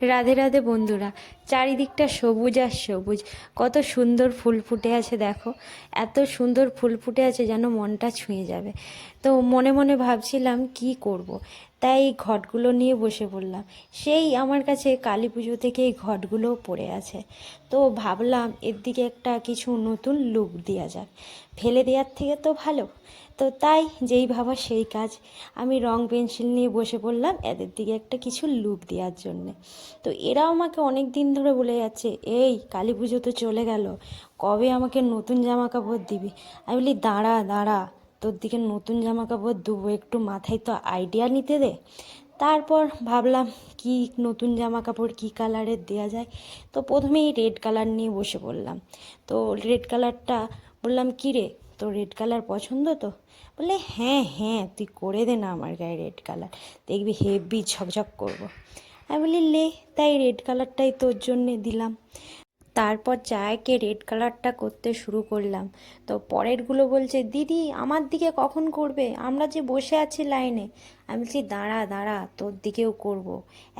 রাধে রাধে বন্ধুরা, চারিদিকটা সবুজ আর সবুজ। কত সুন্দর ফুল ফুটে আছে দেখো। এত সুন্দর ফুল ফুটে আছে যেন মনটা ছুঁয়ে যাবে। তো মনে মনে ভাবছিলাম কি করব। তাই এই ঘটগুলো নিয়ে বসে পড়লাম। সেই আমার কাছে কালী পুজো থেকে এই ঘটগুলোও পড়ে আছে। তো ভাবলাম এর দিকে একটা কিছু নতুন লুক দেওয়া যাক। ফেলে দেওয়ার থেকে তো ভালো। তো তাই যেই ভাবা সেই কাজ। আমি রং পেন্সিল নিয়ে বসে পড়লাম এদের দিকে একটা কিছু লুক দেওয়ার জন্যে। তো এরাও আমাকে অনেক দিন ধরে বলে যাচ্ছে, এই কালী পুজো তো চলে গেল। কবে আমাকে নতুন জামা কাপড় দিবি? আমি বলি, দাঁড়া দাঁড়া। তোর দিকে নতুন জামা কাপড় দেবো, একটু মাথায় তো আইডিয়া নিতে দে। তারপর ভাবলাম, কি নতুন জামা কাপড় কী কালারের দেওয়া যায়? তো প্রথমেই রেড কালার নিয়ে বসে পড়লাম। তো রেড কালারটা বললাম, কী রে তো রেড কালার পছন্দ তো? বললে হ্যাঁ হ্যাঁ তুই করে দে না আমার গায়ে রেড কালার দেখবি হেভি ঝকঝক করব। আমি বলি, লে, তাই রেড কালারটাই তোর জন্যে দিলাম। তারপর চায়কে রেড কালারটা করতে শুরু করলাম। তো পরেরগুলো বলছে, দিদি, আমার দিকে কখন করবে? আমরা যে বসে আছি লাইনে আমি বলছি, দাঁড়া দাঁড়া, তোর দিকেও করব।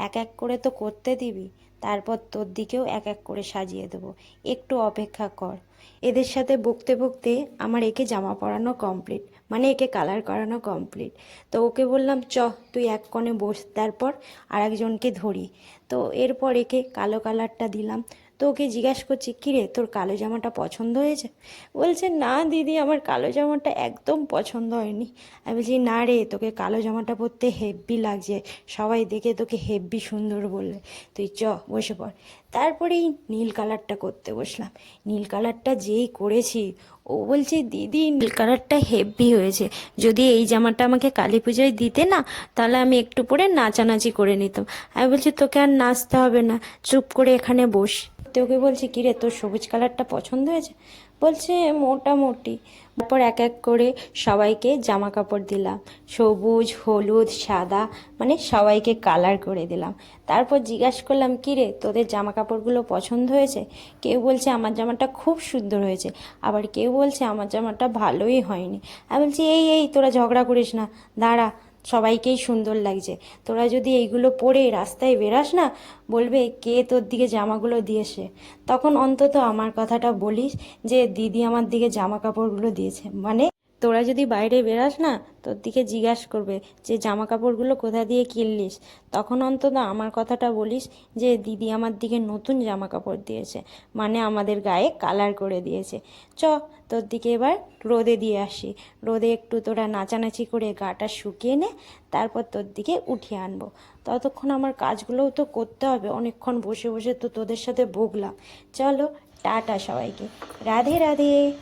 এক এক করে তো করতে দিবি। তারপর তোর দিকেও এক এক করে সাজিয়ে দেবো। একটু অপেক্ষা কর। এদের সাথে বকতে বকতে আমার একে জামা পরানো কমপ্লিট মানে একে কালার করানো কমপ্লিট তো ওকে বললাম, চ, তুই এক কোণে বস, তারপর আর একজনকে ধরি। তো এরপর একে কালো কালারটা দিলাম। তো ওকে জিজ্ঞাসা করছি, কিরে, তোর কালো জামাটা পছন্দ হয়েছে? বলছে, না দিদি, আমার কালো জামাটা একদম পছন্দ হয়নি। আমি বলছি, না রে, তোকে কালো জামাটা পরতে হেব্বি লাগছে। সবাই দেখে তোকে হেব্বি সুন্দর বললে তুই চ, বসে পড়। তারপরেই নীল কালারটা করতে বসলাম। নীল কালারটা যেই করেছি, ও বলছে, দিদি, নীল কালারটা হেভি হয়েছে। যদি এই জামাটা আমাকে কালী পুজোয় দিতে না, তাহলে আমি একটু পরে নাচানাচি করে নিতাম। আমি বলছি, তোকে আর নাচতে হবে না। চুপ করে এখানে বস। তোকে বলছি কিরে তোর সবুজ কালারটা পছন্দ হয়েছে? বলছে, মোটামুটি। তারপর এক এক করে সবাইকে জামা কাপড় দিলাম। সবুজ, হলুদ, সাদা মানে সবাইকে কালার করে দিলাম। তারপর জিজ্ঞাসা করলাম কিরে তোদের জামা কাপড়গুলো পছন্দ হয়েছে? কেউ বলছে, আমার জামাটা খুব সুন্দর হয়েছে। আবার কেউ বলছে, আমার জামাটা ভালোই হয়নি। আমি বলছি, এই এই, তোরা ঝগড়া করিস না। দাঁড়া সবাইকেই সুন্দর লাগছে। তোরা যদি এইগুলো পরে রাস্তায় বেরাস না, বলবে কে তোর দিকে জামাগুলো দিয়েছে। তখন অন্তত আমার কথাটা বলিস যে দিদি আমার দিকে জামা কাপড়গুলো দিয়েছে। মানে তোরা যদি বাইরে বেরাস না, তোর দিকে জিজ্ঞাসা করবে যে জামা কাপড়গুলো কোথা দিয়ে কিনলিস? তখন অন্তত আমার কথাটা বলিস যে, দিদি আমার দিকে নতুন জামা কাপড় দিয়েছে। মানে আমাদের গায়ে কালার করে দিয়েছে। চ, তোর দিকে এবার রোদে দিয়ে আসি। রোদে একটু তোরা নাচানাচি করে গাটা শুকিয়ে নে, তারপর তোর দিকে উঠিয়ে আনব। ততক্ষণ আমার কাজগুলোও তো করতে হবে। অনেকক্ষণ বসে বসে তো তোদের সাথে বকলাম চলো, টাটা সবাইকে। রাধে রাধে।